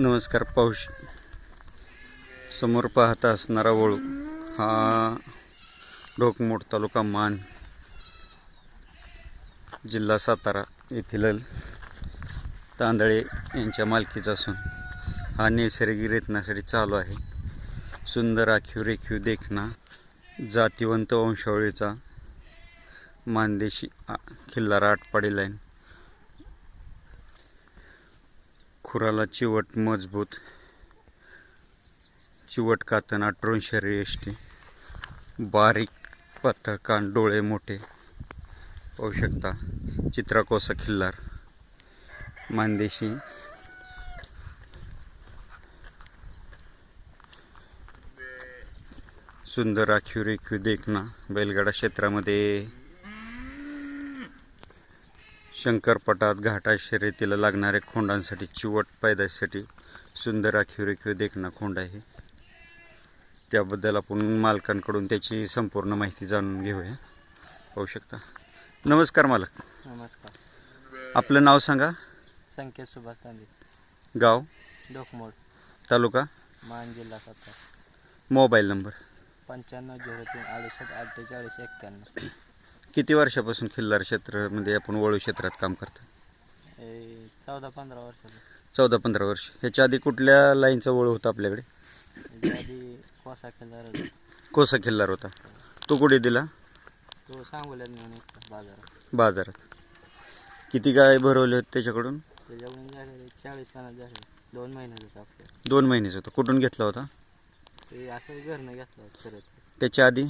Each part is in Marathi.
नमस्कार पाऊस समोर पाहता असणारा वळू हा ढोकमोड तालुका मान जिल्हा सातारा येथील तांदळे यांच्या मालकीचा असून हा नैसर्गिक रेतनासाठी चालू आहे. सुंदर आखीव रेखीव देखणा जातिवंत वंशावळीचा मानदेशी आ- खिल्लार आटपाडी लाईन. खुराला चिवट मजबूत. चिवट कातना आटरून शरीर बारीक पातळ कान डोळे मोठे. पाहू शकता चित्राकोसा खिल्लार. मानदेशी. सुंदर आखीव रेखीव देखना बैलगाडा क्षेत्रामध्ये शंकरपटात घाटा शर्यतीला लागणाऱ्या खोंडांसाठी चिवट पैदासाठी सुंदर राखीव रेखीव देखणा खोंड आहे. त्याबद्दल आपण मालकांकडून त्याची संपूर्ण माहिती जाणून घेऊया. पाहू शकता. नमस्कार मालक. नमस्कार. आपलं नाव सांगा. संकेत सुभाष तांबे गाव? डोकमोड. तालुका? मान जिल्हा सातारा. Mobile number? पंच्याण्णव झिरो तीन अडुसष्ट अठ्ठेचाळीस एक्क्याण्णव. किती वर्षापासून खिल्लार क्षेत्रामध्ये आपण वळू क्षेत्रात काम करतो चौदा पंधरा वर्षाचा चौदा पंधरा वर्ष. ह्याच्या आधी कुठल्या लाईनचा वळू होता आपल्याकडे? आधी कोसा केला कोसा खिल्लार होता. तो कुठे दिला? तो सांगोल्यात नेऊन एक बाजारात. बाजारात. किती गाय भरवले होते त्याच्याकडून? त्याच्याकडून झाले चाळीस पन्नास झाले. दोन महिन्याचं आपलं. दोन महिन्याचा होता. कुठून घेतला होता? ते असं घरनं घेतलं करत त्याच्या आधी?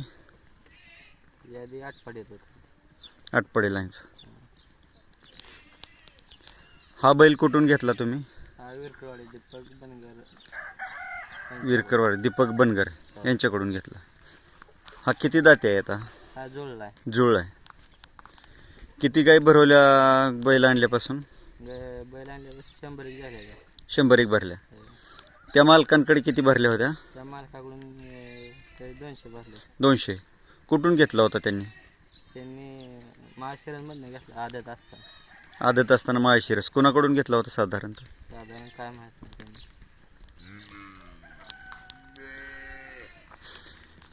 या आधी आठ येत होतं. आटपडे लाईनचा हा बैल कुठून घेतला तुम्ही? विरकरवाडी दीपक बनगर. विरकरवाडी दीपक बनगर यांच्याकडून घेतला. हा किती दाते आहे आता? हा जुळला आहे. जुळ आहे. किती गाय भरवल्या बैल आणल्यापासून? बैल आणल्यावर शंभर एक. शंभर भरल्या. हो. त्या मालकांकडे किती भरल्या होत्या? त्या मालकाकडून दोनशे भरले. दोनशे. कुठून घेतला होता त्यांनी? त्यांनी माळशिरसमधनं घेतलं आदत असताना. आदत असताना माळशिरस. कुणाकडून घेतला होता साधारणतः? साधारण काय माहीत नाही त्यांनी.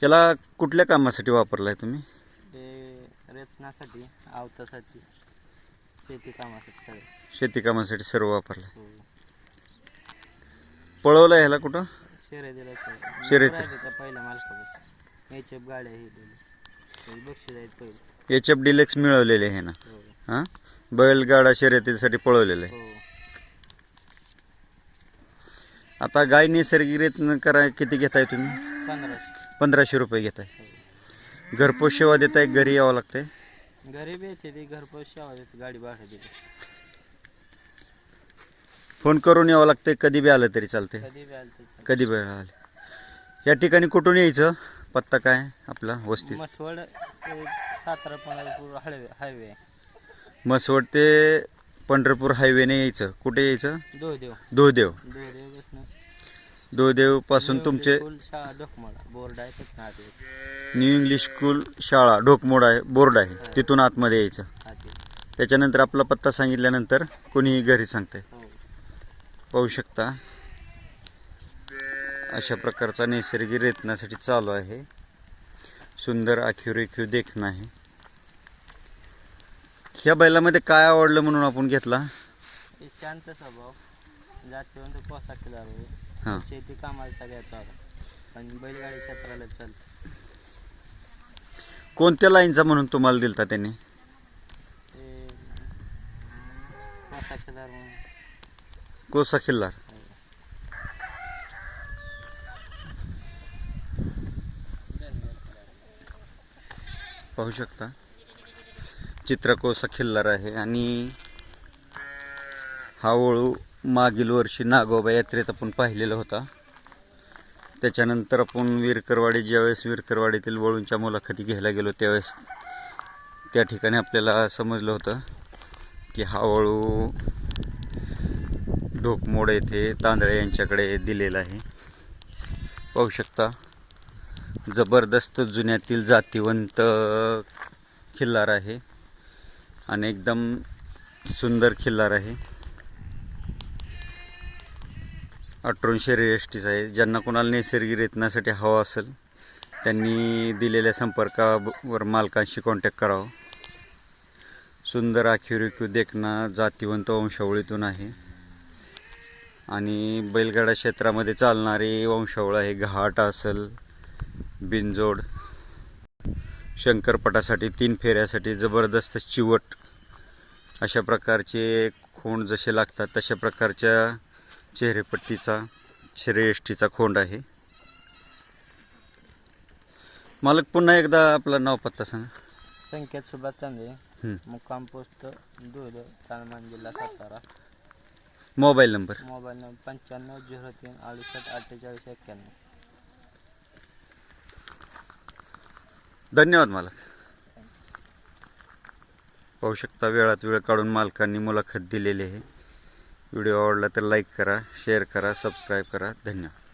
याला कुठल्या कामासाठी वापरलाय तुम्ही? ते रेतनासाठी आवतासाठी शेती कामासाठी सगळे. शेती कामासाठी सर्व वापरलाय. हो. पळवलं ह्याला कुठं? शर्यतीला शर्यती. त्या पहिल्या मालकापासून. एच एफ गाड्या हे दिली बक्षीस आहेत पहिले. एच एफ डिलेक्स मिळवलेले आहे ना? हो. हां? बैलगाडा शर्यतीसाठी पळवलेलं. आहे हो. आता गाय नैसर्गिक रेतन करा किती घेताय तुम्ही? पंधराशे. पंधराशे रुपये घेताय. हो. घरपोच सेवा देताय घरी यावं लागतंय? गरीब येते ती घरपोच सेवा देते गाडी भाडं दिली. फोन करून यावं लागतंय कधी बी आलं तरी चालतंय. कधी बी आलं तर चालेल. कधी बी आलं. या ठिकाणी कुठून यायचं? पत्ता काय आपला वस्ती मसवड ते सातारा पंढरपूर हायवे हायवे. मसवड ते पंढरपूर हायवेने यायचं. कुठे यायचं? दोहदेव. दोहदेव. बसणं दोहदेवपासून तुमचे स्कूल शाळा डोकमाळा बोर्ड आहे तिथं न्यू इंग्लिश स्कूल शाळा ढोकमोड आहे बोर्ड आहे. तिथून आतमध्ये यायचं. त्याच्यानंतर आपला पत्ता सांगितल्यानंतर कोणीही घरी सांगतंय. हो. पाहू शकता. अशा प्रकारचा नैसर्गिक रेतनासाठी चालू आहे. सुंदर आखीव देखणं आहे. ह्या बैलामध्ये काय आवडलं म्हणून आपण घेतला? हे शांत स्वभाव. जातीवंत पोसा केला हां. शेती कामाला सगळ्याचा होता आणि बैलगाडी क्षेत्राला चालतं. कोणत्या लाईनचा म्हणून तुम्हाला दिलता त्यांनी? केला म्हणून. कोसा खिल्लार. पाहू शकता. चित्रकोसा खिल्लार आहे आणि हा वळू मागील वर्षी नागोबा यात्रेत आपण पाहिलेला होता. त्याच्यानंतर आपण विरकरवाडी ज्यावेळेस विरकरवाडीतील वळूंच्या मुलाखती घ्यायला गेलो त्यावेळेस त्या ठिकाणी आपल्याला समजलं होतं की हा वळू ढोकमोड येथे तांदळे यांच्याकडे दिलेला आहे. पाहू शकता. जबरदस्त जुन्यातील जातीवंत खिल्लार आहे. आणि एकदम सुंदर खिल्लार आहे. अठरून रेएसटीचा आहे. ज्यांना कोणाला नैसर्गिक रेतनासाठी हवा असेल त्यांनी दिलेल्या संपर्कावर मालकांशी कॉन्टॅक्ट करावा. सुंदर आखीव देखना जातीवंत वंशावळीतून आहे. आणि बैलगाडा क्षेत्रामध्ये चालणारी वंशावळ आहे. घाट असेल बिनजोड. शंकरपटासाठी तीन फेऱ्यासाठी जबरदस्त चिवट. अशा प्रकारचे खोंड जसे लागतात तशा प्रकारच्या चेहरेपट्टीचा श्रेष्ठीचा खोंड आहे. मालक पुन्हा एकदा आपलं नाव पत्ता सांगा. संकेत सुभाष चांदे. मुक्काम पोस्ट धुळे तालमान जिल्हा Satara. Mobile number. Mobile number पंच्याण्णव झिरो तीन अडुसष्ट अठ्ठेचाळीस एक्क्याण्णव. धन्यवाद मालक. पाहू शकता वेळात वेळ काढून मालकांनी मुलाखत दिलेली आहे. व्हिडिओ आवडला तर लाईक करा शेअर करा सबस्क्राईब करा. धन्यवाद.